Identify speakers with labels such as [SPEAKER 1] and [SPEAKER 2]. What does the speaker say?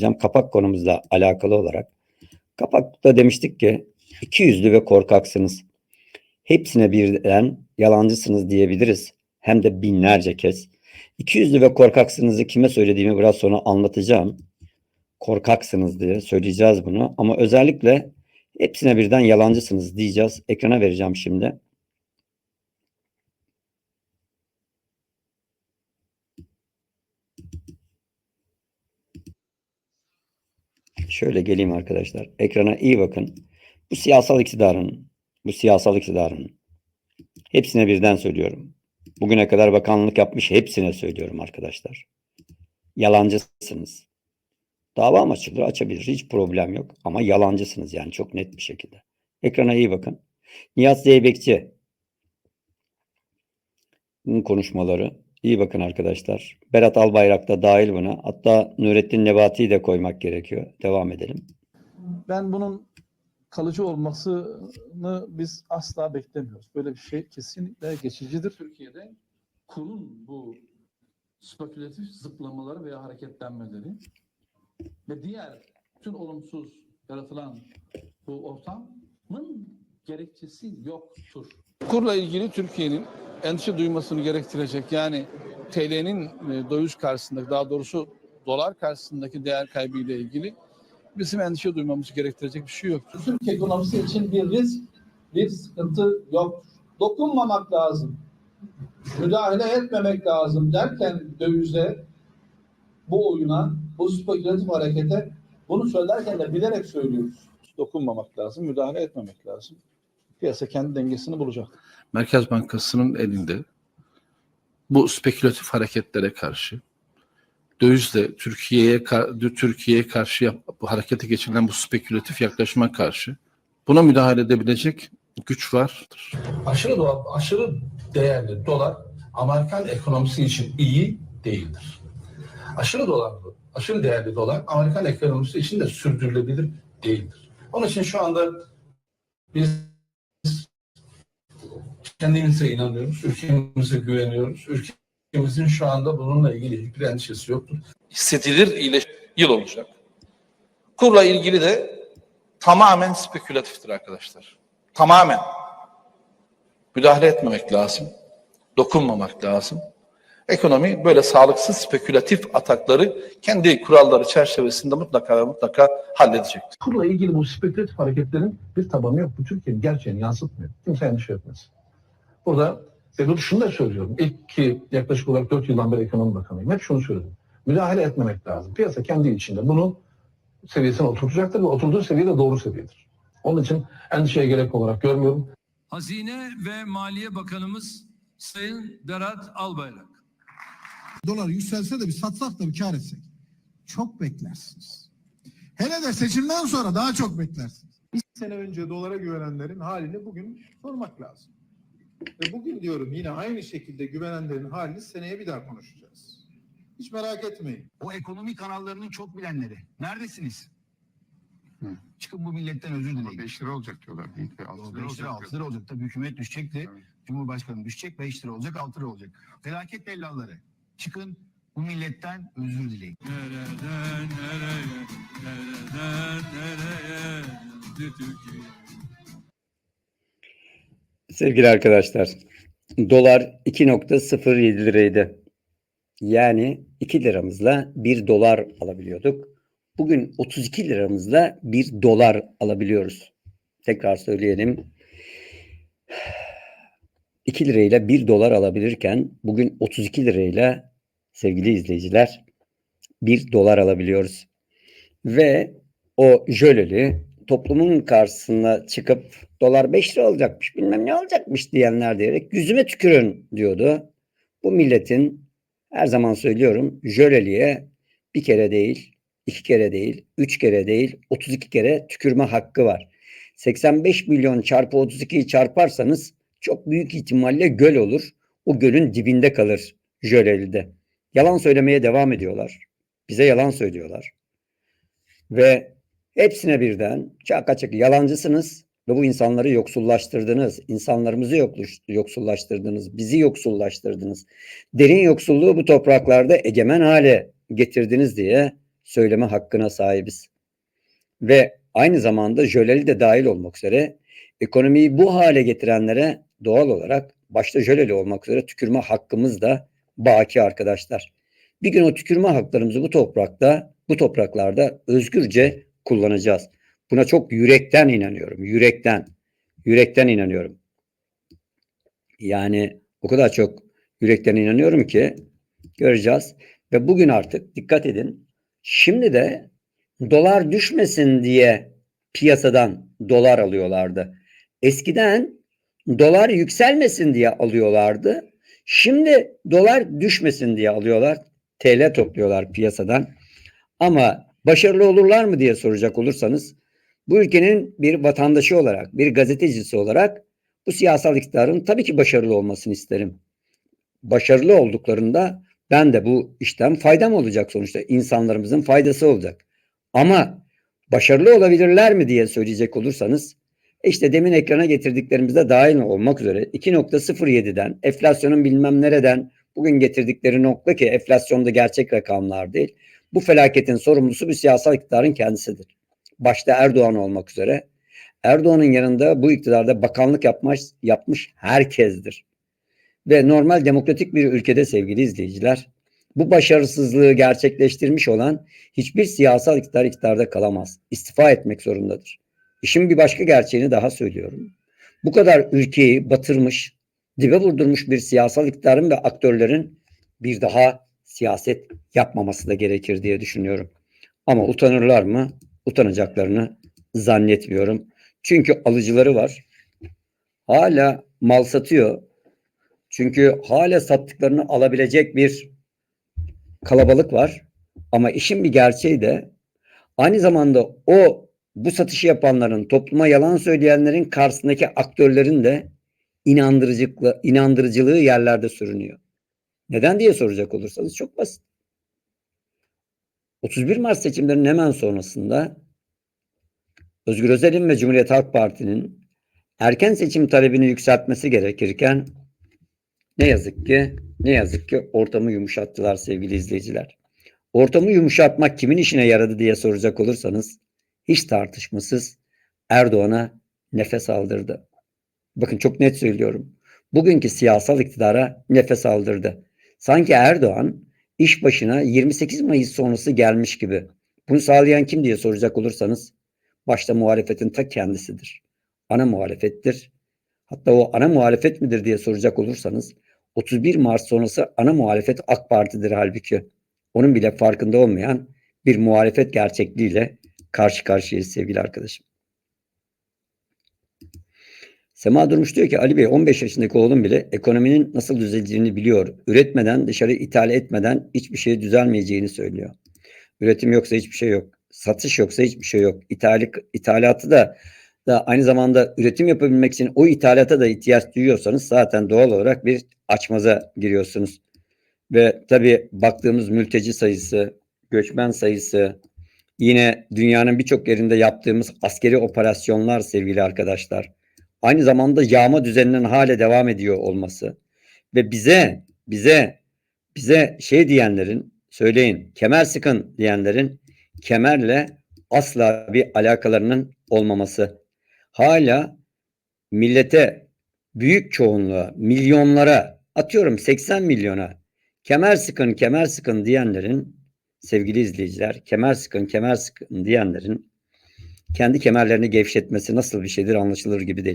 [SPEAKER 1] Hocam kapak konumuzla alakalı olarak kapakta demiştik ki iki yüzlü ve korkaksınız. Hepsine birden yalancısınız diyebiliriz. Hem de binlerce kez. İki yüzlü ve korkaksınızı kime söylediğimi biraz sonra anlatacağım. Korkaksınız diye söyleyeceğiz bunu. Ama özellikle hepsine birden yalancısınız diyeceğiz. Ekrana vereceğim şimdi. Şöyle geleyim arkadaşlar. Ekrana iyi bakın. Bu siyasal iktidarın, bu siyasal iktidarın hepsine birden söylüyorum. Bugüne kadar bakanlık yapmış hepsine söylüyorum arkadaşlar. Yalancısınız. Dava mı açılır? Açabilir. Hiç problem yok. Ama yalancısınız yani çok net bir şekilde. Ekrana iyi bakın. Nihat Zeybekçi. Konuşmaları. İyi bakın arkadaşlar. Berat Albayrak da dahil buna. Hatta Nurettin Nebati'yi de koymak gerekiyor. Devam edelim.
[SPEAKER 2] Ben bunun kalıcı olmasını biz asla beklemiyoruz. Böyle bir şey kesinlikle geçicidir.
[SPEAKER 3] Türkiye'de kurun bu spekülatif zıplamaları veya hareketlenmeleri ve diğer bütün olumsuz yaratılan bu ortamın gerekçesi yoktur.
[SPEAKER 2] Kurla ilgili Türkiye'nin endişe duymasını gerektirecek yani TL'nin e, döviz karşısındaki daha doğrusu dolar karşısındaki değer kaybı ile ilgili bizim endişe duymamız gerektirecek bir şey yok.
[SPEAKER 4] Türkiye ekonomisi için bir risk, bir sıkıntı yok. Dokunmamak lazım. Müdahale etmemek lazım derken dövize, bu oyuna, bu spekülatif harekete bunu söylerken de bilerek söylüyoruz.
[SPEAKER 2] Dokunmamak lazım, müdahale etmemek lazım. Piyasa kendi dengesini bulacak.
[SPEAKER 5] Merkez Bankası'nın elinde bu spekülatif hareketlere karşı dövizle Türkiye'ye Türkiye'ye karşı yap, bu harekete geçirilen bu spekülatif yaklaşıma karşı buna müdahale edebilecek güç vardır.
[SPEAKER 6] aşırı dolar, aşırı değerli dolar Amerikan ekonomisi için iyi değildir. Aşırı dolar, aşırı değerli dolar Amerikan ekonomisi için de sürdürülebilir değildir. Onun için şu anda biz kendimize inanıyoruz, ülkemize güveniyoruz. Ülkemizin şu anda bununla ilgili hiçbir endişesi yoktur.
[SPEAKER 7] hissedilir iyileş yıl olacak. Kurla ilgili de tamamen spekülatiftir arkadaşlar. Tamamen. Müdahale etmemek lazım. Dokunmamak lazım. Ekonomi böyle sağlıksız spekülatif atakları kendi kuralları çerçevesinde mutlaka ve mutlaka halledecektir.
[SPEAKER 6] Kurla ilgili bu spekülatif hareketlerin bir tabanı yok. Bu Türkiye'nin gerçeğini yansıtmıyor. Kimse endişe etmesin. Burada ve bunu şunu da söylüyorum. İlk ki yaklaşık olarak 4 yıldan beri ekonomi bakanıyım. Hep şunu söyledim. Müdahale etmemek lazım. Piyasa kendi içinde bunun seviyesine oturtacaktır ve oturduğu seviye de doğru seviyedir. Onun için endişeye gerek olarak görmüyorum.
[SPEAKER 8] Hazine ve Maliye Bakanımız Sayın Berat Albayrak.
[SPEAKER 9] dolar yükselse de bir satsak da bir kar etsek. Çok beklersiniz. Hele de seçimden sonra daha çok beklersiniz.
[SPEAKER 10] Bir sene önce dolara güvenenlerin halini bugün sormak lazım. Ve bugün diyorum yine aynı şekilde güvenenlerin halini seneye bir daha konuşacağız. Hiç merak etmeyin.
[SPEAKER 11] O ekonomi kanallarının çok bilenleri. Neredesiniz? Çıkın bu milletten özür dileyin. 5 lira olacak diyorlar. 5 lira 6 lira olacak. Tabii hükümet düşecekti. Cumhurbaşkanı düşecek 5 lira olacak 6 lira olacak. Felaket tellalları. Çıkın bu milletten özür dileyin.
[SPEAKER 8] Nereden nereye, nereden nereye Türkiye?
[SPEAKER 1] Sevgili arkadaşlar, dolar 2.07 liraydı. Yani 2 liramızla 1 dolar alabiliyorduk. Bugün 32 liramızla 1 dolar alabiliyoruz. Tekrar söyleyelim. 2 lirayla 1 dolar alabilirken bugün 32 lirayla sevgili izleyiciler 1 dolar alabiliyoruz. Ve o jöleli toplumun karşısına çıkıp dolar 5 lira olacakmış bilmem ne olacakmış diyenler diyerek yüzüme tükürün diyordu. Bu milletin her zaman söylüyorum jöleliye bir kere değil, iki kere değil, üç kere değil, 32 kere tükürme hakkı var. 85 milyon çarpı 32'yi çarparsanız çok büyük ihtimalle göl olur. O gölün dibinde kalır jölelide. Yalan söylemeye devam ediyorlar. Bize yalan söylüyorlar. Ve hepsine birden çak açık yalancısınız ve bu insanları yoksullaştırdınız. İnsanlarımızı yoksullaştırdınız. Bizi yoksullaştırdınız. Derin yoksulluğu bu topraklarda egemen hale getirdiniz diye söyleme hakkına sahibiz. Ve aynı zamanda jöleli de dahil olmak üzere ekonomiyi bu hale getirenlere doğal olarak başta jöleli olmak üzere tükürme hakkımız da baki arkadaşlar. Bir gün o tükürme haklarımızı bu toprakta, bu topraklarda özgürce kullanacağız. Buna çok yürekten inanıyorum. Yürekten. Yürekten inanıyorum. Yani o kadar çok yürekten inanıyorum ki göreceğiz. Ve bugün artık dikkat edin. Şimdi de dolar düşmesin diye piyasadan dolar alıyorlardı. Eskiden dolar yükselmesin diye alıyorlardı. Şimdi dolar düşmesin diye alıyorlar. TL topluyorlar piyasadan. Ama başarılı olurlar mı diye soracak olursanız bu ülkenin bir vatandaşı olarak, bir gazetecisi olarak bu siyasal iktidarın tabii ki başarılı olmasını isterim. Başarılı olduklarında ben de bu işten faydam olacak sonuçta. insanlarımızın faydası olacak. Ama başarılı olabilirler mi diye söyleyecek olursanız işte demin ekrana getirdiklerimizde dahil olmak üzere 2.07'den enflasyonun bilmem nereden bugün getirdikleri nokta ki enflasyonda gerçek rakamlar değil. Bu felaketin sorumlusu bir siyasal iktidarın kendisidir. Başta Erdoğan olmak üzere. Erdoğan'ın yanında bu iktidarda bakanlık yapmış, yapmış herkesdir. Ve normal demokratik bir ülkede sevgili izleyiciler bu başarısızlığı gerçekleştirmiş olan hiçbir siyasal iktidar iktidarda kalamaz. İstifa etmek zorundadır. İşin bir başka gerçeğini daha söylüyorum. Bu kadar ülkeyi batırmış, dibe vurdurmuş bir siyasal iktidarın ve aktörlerin bir daha siyaset yapmaması da gerekir diye düşünüyorum. Ama utanırlar mı? Utanacaklarını zannetmiyorum. Çünkü alıcıları var. Hala mal satıyor. Çünkü hala sattıklarını alabilecek bir kalabalık var. Ama işin bir gerçeği de aynı zamanda o bu satışı yapanların, topluma yalan söyleyenlerin karşısındaki aktörlerin de inandırıcılığı, inandırıcılığı yerlerde sürünüyor. Neden diye soracak olursanız çok basit. 31 Mart seçimlerinin hemen sonrasında Özgür Özel'in ve Cumhuriyet Halk Parti'nin erken seçim talebini yükseltmesi gerekirken ne yazık ki ne yazık ki ortamı yumuşattılar sevgili izleyiciler. Ortamı yumuşatmak kimin işine yaradı diye soracak olursanız hiç tartışmasız Erdoğan'a nefes aldırdı. Bakın çok net söylüyorum. Bugünkü siyasal iktidara nefes aldırdı. Sanki Erdoğan iş başına 28 Mayıs sonrası gelmiş gibi. Bunu sağlayan kim diye soracak olursanız başta muhalefetin ta kendisidir. Ana muhalefettir. Hatta o ana muhalefet midir diye soracak olursanız 31 Mart sonrası ana muhalefet AK Parti'dir halbuki. Onun bile farkında olmayan bir muhalefet gerçekliğiyle karşı karşıyayız sevgili arkadaşım. Sema Durmuş diyor ki Ali Bey 15 yaşındaki oğlum bile ekonominin nasıl düzeleceğini biliyor. Üretmeden dışarı ithal etmeden hiçbir şey düzelmeyeceğini söylüyor. Üretim yoksa hiçbir şey yok. Satış yoksa hiçbir şey yok. İthali, ithalatı da da aynı zamanda üretim yapabilmek için o ithalata da ihtiyaç duyuyorsanız zaten doğal olarak bir açmaza giriyorsunuz. Ve tabii baktığımız mülteci sayısı, göçmen sayısı, yine dünyanın birçok yerinde yaptığımız askeri operasyonlar sevgili arkadaşlar. Aynı zamanda yağma düzeninin hale devam ediyor olması ve bize bize bize şey diyenlerin söyleyin kemer sıkın diyenlerin kemerle asla bir alakalarının olmaması. Hala millete büyük çoğunluğa, milyonlara atıyorum 80 milyona kemer sıkın, kemer sıkın diyenlerin sevgili izleyiciler, kemer sıkın, kemer sıkın diyenlerin kendi kemerlerini gevşetmesi nasıl bir şeydir anlaşılır gibi değil.